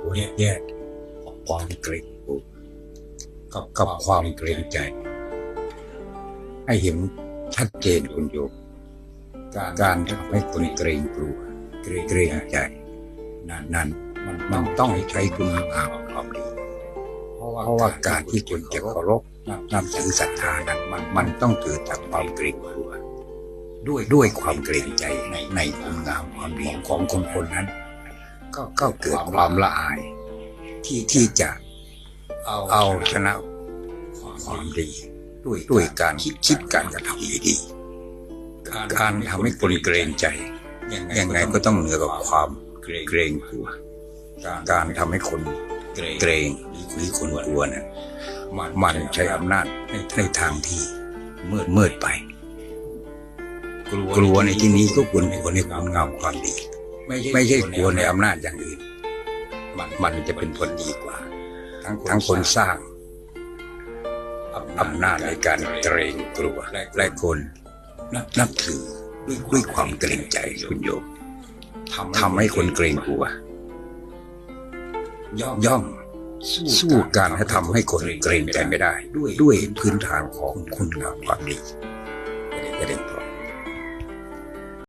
ควรแยกความเกรงกลัวกับกับความเกรงใจ ให้เห็นชัดเจนคุณโยมการการทำให้คนเกรงกลัวเกรงใจ นั้นนั้นมันมันต้องใช้คุณงามความดีเพราะว่าเพราะว่าการที่คนจะเคารพนับถือศรัทธานั้นมันมันต้องเกิดจากความเกรงกลัวด้วยด้วยความเกรงใจในในคุณงามความดีของคนคนนั้น ก็ก็เกิดความละอาย ที่ที่จะเอาเอาชนะความดีด้วยด้วยการคิดคิดการกระทำดีๆการทำให้คนเกรงใจ ยังไงก็ต้องเหนือกับความเกรงกลัว การทำให้คนเกรงหรือคนกลัวนั้นมันใช้อำนาจในทางที่มืดมืดไป กลัวในที่นี้ก็ควรกลัวในความงามความดี ไม่ใช่กลัวในอำนาจอย่างอื่น มันจะเป็นผลดีกว่าทั้งทั้งคนสร้างอำนาจในการเกรงกลัวและคนนับถือด้วยความเกรงใจคุณโยมทำให้คนเกรงกลัว ย่อมสู้การให้ทำให้คนเกรงใจไม่ได้ ด้วยพื้นฐานของคุณงามความดีจะได้พอ